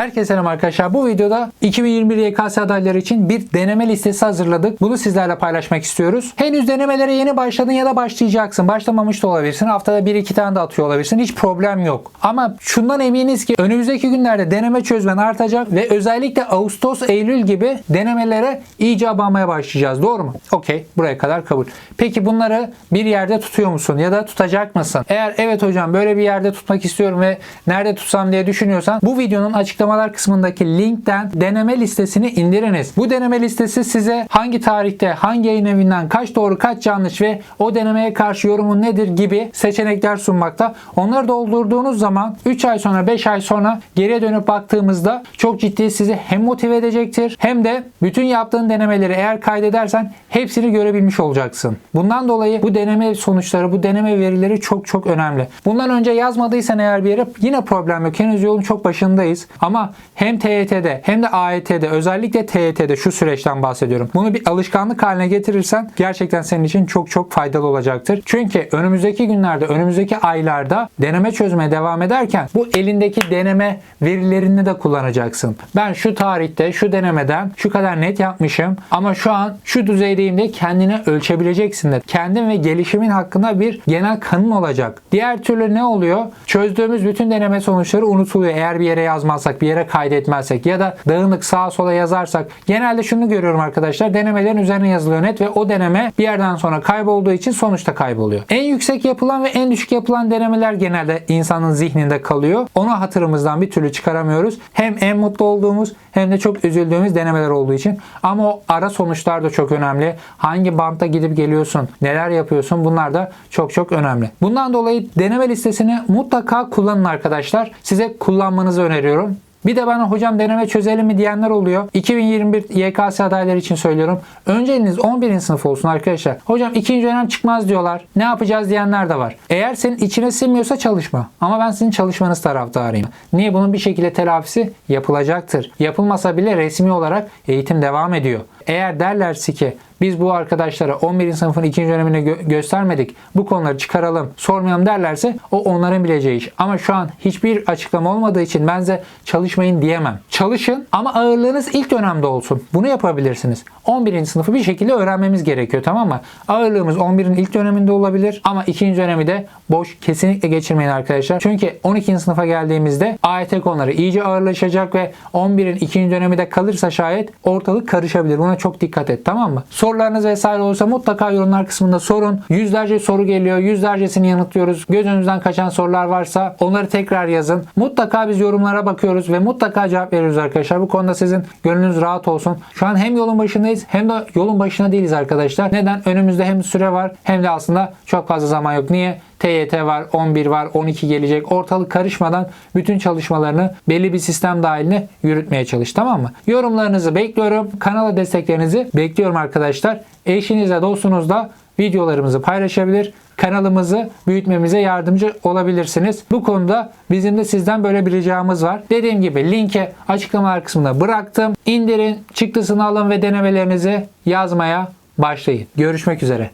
Herkese selam arkadaşlar. Bu videoda 2021 YKS adayları için bir deneme listesi hazırladık. Bunu sizlerle paylaşmak istiyoruz. Henüz denemelere yeni başladın ya da başlayacaksın. Başlamamış da olabilirsin. Haftada 1-2 tane de atıyor olabilirsin. Hiç problem yok. Ama şundan eminiz ki önümüzdeki günlerde deneme çözmen artacak ve özellikle Ağustos, Eylül gibi denemelere iyice abanmaya başlayacağız. Doğru mu? Okey. Buraya kadar kabul. Peki bunları bir yerde tutuyor musun ya da tutacak mısın? Eğer evet hocam böyle bir yerde tutmak istiyorum ve nerede tutsam diye düşünüyorsan bu videonun açıklamalar kısmındaki linkten deneme listesini indiriniz. Bu deneme listesi size hangi tarihte, hangi yayın evinden kaç doğru kaç yanlış ve o denemeye karşı yorumun nedir gibi seçenekler sunmakta. Onları doldurduğunuz zaman 3 ay sonra 5 ay sonra geriye dönüp baktığımızda çok ciddi sizi hem motive edecektir hem de bütün yaptığın denemeleri eğer kaydedersen hepsini görebilmiş olacaksın. Bundan dolayı bu deneme sonuçları, bu deneme verileri çok çok önemli. Bundan önce yazmadıysan eğer bir yere yine problem yok. Henüz yolun çok başındayız. Ama hem TYT'de hem de AYT'de özellikle TYT'de şu süreçten bahsediyorum. Bunu bir alışkanlık haline getirirsen gerçekten senin için çok çok faydalı olacaktır. Çünkü önümüzdeki günlerde, önümüzdeki aylarda deneme çözmeye devam ederken bu elindeki deneme verilerini de kullanacaksın. Ben şu tarihte, şu denemeden şu kadar net yapmışım ama şu an şu düzeydeyim de kendine ölçebileceksin de. Kendin ve gelişimin hakkında bir genel kanın olacak. Diğer türlü ne oluyor? Çözdüğümüz bütün deneme sonuçları unutuluyor. Eğer bir yere yazmazsak, bir yere kaydetmezsek ya da dağınık sağa sola yazarsak. Genelde şunu görüyorum arkadaşlar. Denemelerin üzerine yazılıyor net ve o deneme bir yerden sonra kaybolduğu için sonuçta kayboluyor. En yüksek yapılan ve en düşük yapılan denemeler genelde insanın zihninde kalıyor. Onu hatırımızdan bir türlü çıkaramıyoruz. Hem en mutlu olduğumuz hem de çok üzüldüğümüz denemeler olduğu için. Ama o ara sonuçlar da çok önemli. Hangi bantta gidip geliyorsun, neler yapıyorsun bunlar da çok çok önemli. Bundan dolayı deneme listesini mutlaka kullanın arkadaşlar. Size kullanmanızı öneriyorum. Bir de bana hocam deneme çözelim mi diyenler oluyor. 2021 YKS adayları için söylüyorum. Önceliğiniz 11. sınıf olsun arkadaşlar. Hocam ikinci dönem çıkmaz diyorlar. Ne yapacağız diyenler de var. Eğer senin içine sinmiyorsa çalışma. Ama ben sizin çalışmanız taraftarıyım. Niye? Bunun bir şekilde telafisi yapılacaktır. Yapılmasa bile resmi olarak eğitim devam ediyor. Eğer derlerse ki biz bu arkadaşlara 11. sınıfın ikinci dönemini gö- göstermedik. Bu konuları çıkaralım, sormayalım derlerse o onların bileceği iş. Ama şu an hiçbir açıklama olmadığı için ben size çalışmayın diyemem. Çalışın ama ağırlığınız ilk dönemde olsun. Bunu yapabilirsiniz. 11. sınıfı bir şekilde öğrenmemiz gerekiyor tamam mı? Ağırlığımız 11'in ilk döneminde olabilir ama ikinci dönemi de boş kesinlikle geçirmeyin arkadaşlar. Çünkü 12. sınıfa geldiğimizde AYT konuları iyice ağırlaşacak ve 11'in ikinci dönemi de kalırsa şayet ortalık karışabilir. Buna çok dikkat et tamam mı? Sorularınız vesaire olursa mutlaka yorumlar kısmında sorun. Yüzlerce soru geliyor. Yüzlercesini yanıtlıyoruz. Gözünüzden kaçan sorular varsa onları tekrar yazın. Mutlaka biz yorumlara bakıyoruz ve mutlaka cevap veriyoruz arkadaşlar. Bu konuda sizin gönlünüz rahat olsun. Şu an hem yolun başındayız hem de yolun başına değiliz arkadaşlar. Neden? Önümüzde hem süre var hem de aslında çok fazla zaman yok. Niye? TYT var, 11 var, 12 gelecek. Ortalık karışmadan bütün çalışmalarını belli bir sistem dahilinde yürütmeye çalış. Tamam mı? Yorumlarınızı bekliyorum. Kanala desteklerinizi bekliyorum arkadaşlar. Eşinizle, dostunuzla videolarımızı paylaşabilir. Kanalımızı büyütmemize yardımcı olabilirsiniz. Bu konuda bizim de sizden böyle bir ricamız var. Dediğim gibi linki açıklamalar kısmına bıraktım. İndirin, çıktısını alın ve denemelerinizi yazmaya başlayın. Görüşmek üzere.